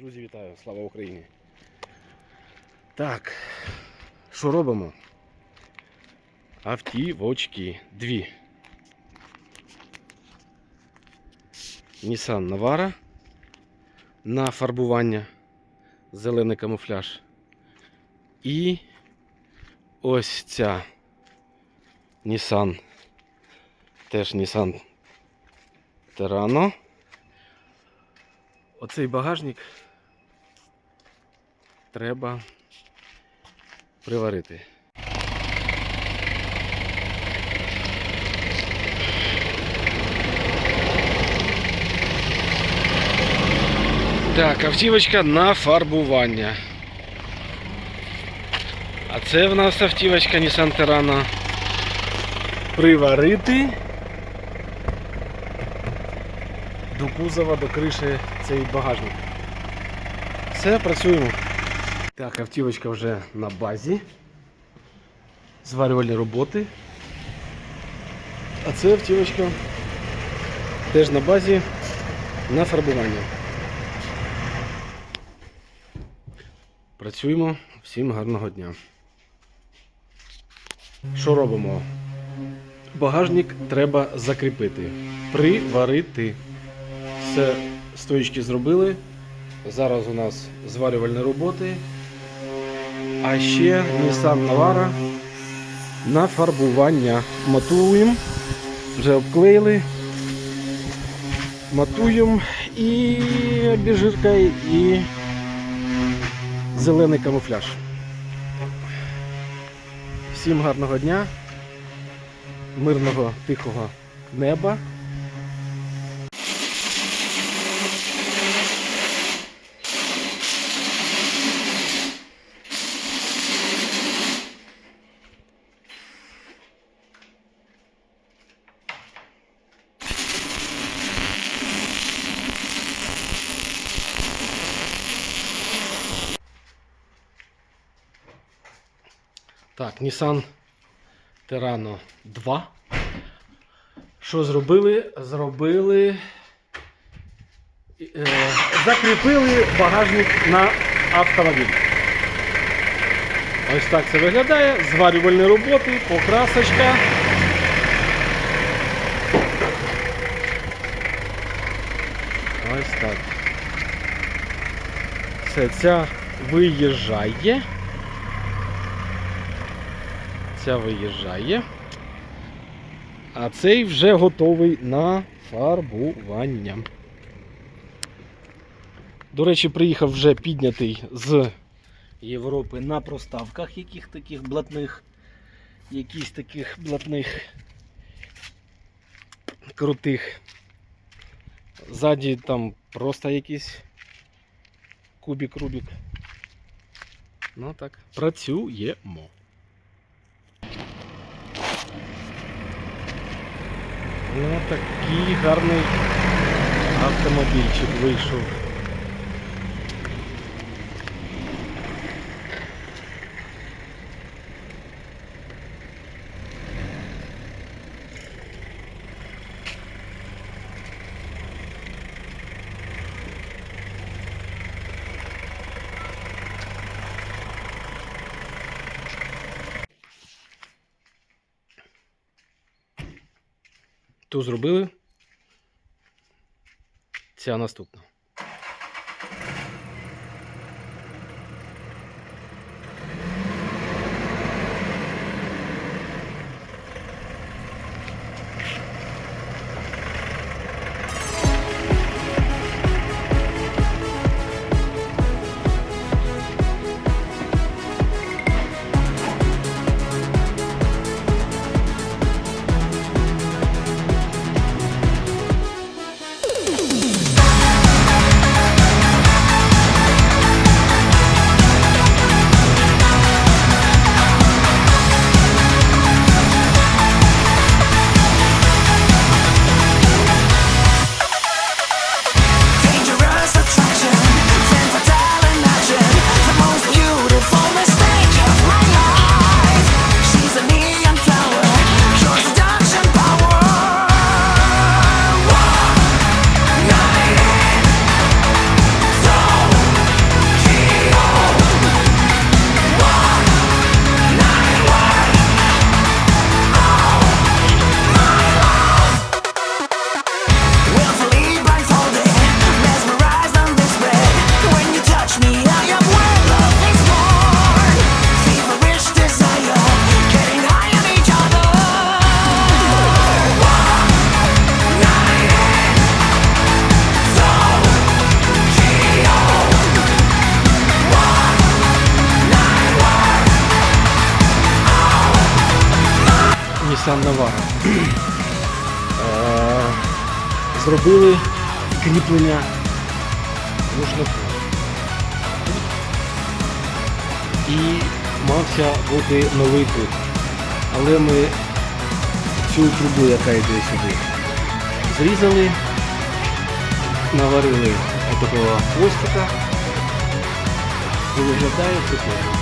Друзі, вітаю! Слава Україні! Так, що робимо? Автівочки. Дві. Nissan Navara на фарбування. Зелений камуфляж. І ось ця Nissan. Теж Nissan Terrano. Оцей багажник треба приварити. Так, автівочка на фарбування. А це в нас автівочка Nissan Terrano. Приварити до кузова, до криші цей багажник. Все, працюємо. Так, автівочка вже на базі. Зварювальні роботи. А це автівочка теж на базі на фарбування. Працюємо. Всім гарного дня. Що робимо? Багажник треба закріпити, приварити. Все стоїчки зробили. Зараз у нас зварювальні роботи. А ще Nissan Navara на фарбування. Матуємо. Вже обклеїли. Матуємо і біжирка, і зелений камуфляж. Всім гарного дня, мирного тихого неба. Так, Nissan Terrano 2. Що зробили? Зробили. Е, закріпили багажник на автомобіль. Ось так це виглядає. Зварювальні роботи, покрасочка. Ось так. Все, ця виїжджає. Ця виїжджає. А цей вже готовий на фарбування. До речі, приїхав вже піднятий з Європи на проставках яких таких блатних, якісь таких блатних крутих. Ззаді там просто якийсь кубік-рубік. Ну так, працюємо. Ну, такий гарний автомобільчик вийшов. Ту зробили. Ця наступна. Nissan Navara. Е, Зробили кріплення рушнику. І мався бути новий тут. Але ми цю трубу, яка йде сюди, зрізали, наварили отакого хвостика і виглядає прикольно.